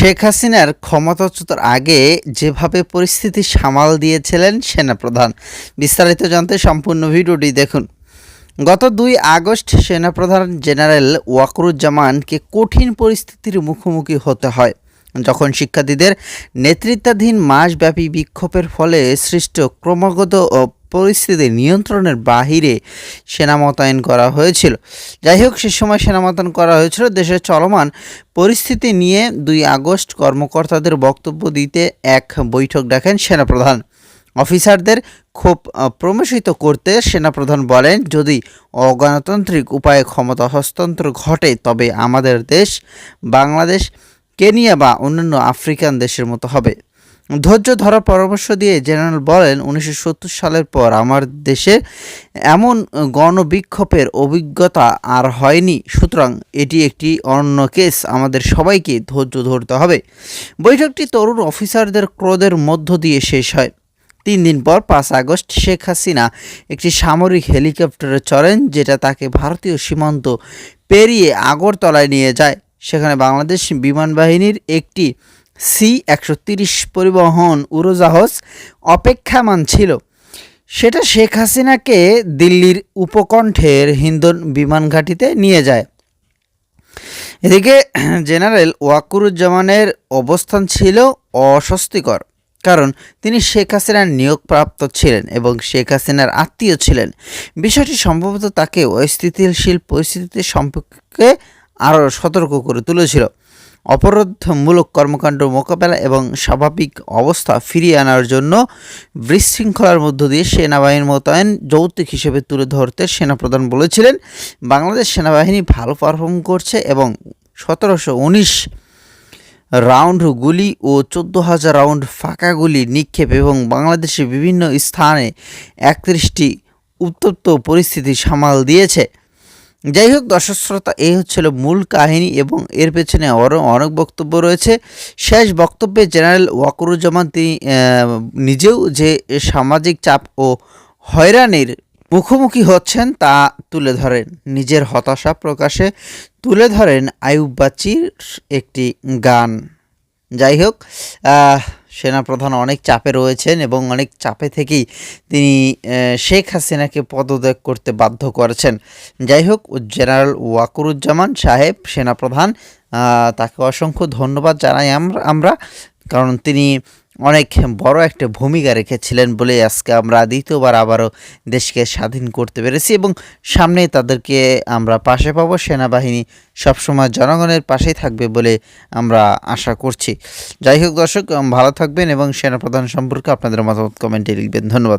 শেখ হাসিনার ক্ষমতাচ্যুতার আগে যেভাবে পরিস্থিতি সামাল দিয়েছিলেন সেনাপ্রধান। বিস্তারিত জানতে সম্পূর্ণ ভিডিওটি দেখুন। গত দুই আগস্ট সেনাপ্রধান জেনারেল ওয়াকরুজ্জামানকে কঠিন পরিস্থিতির মুখোমুখি হতে হয়, যখন শিক্ষার্থীদের নেতৃত্বাধীন মাসব্যাপী বিক্ষোভের ফলে সৃষ্ট ক্রমাগত ও পরিস্থিতি নিয়ন্ত্রণের বাহিরে সেনা মোতায়েন করা হয়েছিল। যাই হোক, সে সময় সেনা মোতায়েন করা হয়েছিল। দেশের চলমান পরিস্থিতি নিয়ে দুই আগস্ট কর্মকর্তাদের বক্তব্য দিতে এক বৈঠক ডাকেন সেনাপ্রধান। অফিসারদের ক্ষোভ প্রমোশিত করতে সেনাপ্রধান বলেন, যদি অগণতান্ত্রিক উপায়ে ক্ষমতা হস্তান্তর ঘটে, তবে আমাদের দেশ বাংলাদেশ, কেনিয়া বা অন্যান্য আফ্রিকান দেশের মতো হবে। ধৈর্য ধরার পরামর্শ দিয়ে জেনারেল বলেন, উনিশশো সত্তর সালের পর আমার দেশে এমন গণবিক্ষোভের অভিজ্ঞতা আর হয়নি। সুতরাং এটি একটি অন্য কেস। আমাদের সবাইকে ধৈর্য ধরতে হবে। বৈঠকটি তরুণ অফিসারদের ক্রোধের মধ্য দিয়ে শেষ হয়। তিন দিন পর পাঁচ আগস্ট শেখ হাসিনা একটি সামরিক হেলিকপ্টারে চড়েন, যেটা তাকে ভারতীয় সীমান্ত পেরিয়ে আগরতলায় নিয়ে যায়। সেখানে বাংলাদেশ বিমান বাহিনীর একটি সি একশো তিরিশ পরিবহন উড়োজাহাজ অপেক্ষামান ছিল। সেটা শেখ হাসিনাকে দিল্লির উপকণ্ঠের হিন্দন বিমান ঘাঁটিতে নিয়ে যায়। এদিকে জেনারেল ওয়াকুরুজ্জামানের অবস্থান ছিল অস্বস্তিকর, কারণ তিনি শেখ হাসিনার নিয়োগপ্রাপ্ত ছিলেন এবং শেখ হাসিনার আত্মীয় ছিলেন। বিষয়টি সম্ভবত তাকে অস্থিতিশীল পরিস্থিতি সম্পর্কে আরও সতর্ক করে তুলেছিল। অপরাধমূলক কর্মকাণ্ড মোকাবেলা এবং স্বাভাবিক অবস্থা ফিরিয়ে আনার জন্য বিশৃঙ্খলার মধ্য দিয়ে সেনাবাহিনীর মোতায়েন যৌক্তিক হিসেবে তুলে ধরতে সেনাপ্রধান বলেছিলেন, বাংলাদেশ সেনাবাহিনী ভালো পারফর্ম করছে এবং সতেরোশো উনিশ রাউন্ড গুলি ও চোদ্দ হাজার রাউন্ড ফাঁকা গুলি নিক্ষেপ এবং বাংলাদেশের বিভিন্ন স্থানে একত্রিশটি উত্তপ্ত পরিস্থিতি সামাল দিয়েছে। যাই হোক দর্শক শ্রোতা, এই হচ্ছিল মূল কাহিনী এবং এর পেছনে আরও অনেক বক্তব্য রয়েছে। শেষ বক্তব্যে জেনারেল ওয়াকুরুজ্জামান তিনি নিজেও যে সামাজিক চাপ ও হয়রানির মুখোমুখি হচ্ছেন তা তুলে ধরেন। নিজের হতাশা প্রকাশে তুলে ধরেন আয়ুব বাচ্চির একটি গান। যাই হোক সেনাপ্রধান অনেক চাপে রয়েছেন এবং অনেক চাপে থেকেই তিনি শেখ হাসিনাকে পদত্যাগ করতে বাধ্য করেছেন। যাই হোক, জেনারেল ওয়াকুরুজ্জামান সাহেব, সেনাপ্রধান তাকে অসংখ্য ধন্যবাদ জানাই আমরা, কারণ তিনি অনেক বড় একটা ভূমিকা রেখেছিলেন বলে আজকে আমরা দ্বিতীয়বার আবারও দেশকে স্বাধীন করতে পেরেছি এবং সামনে তাদেরকে আমরা পাশে পাবো। সেনাবাহিনী সবসময় জনগণের পাশেই থাকবে বলে আমরা আশা করছি। যাই হোক দর্শক, ভালো থাকবেন এবং সেনাপ্রধান সম্পর্কে আপনাদের মতামত কমেন্টে লিখবেন। ধন্যবাদ।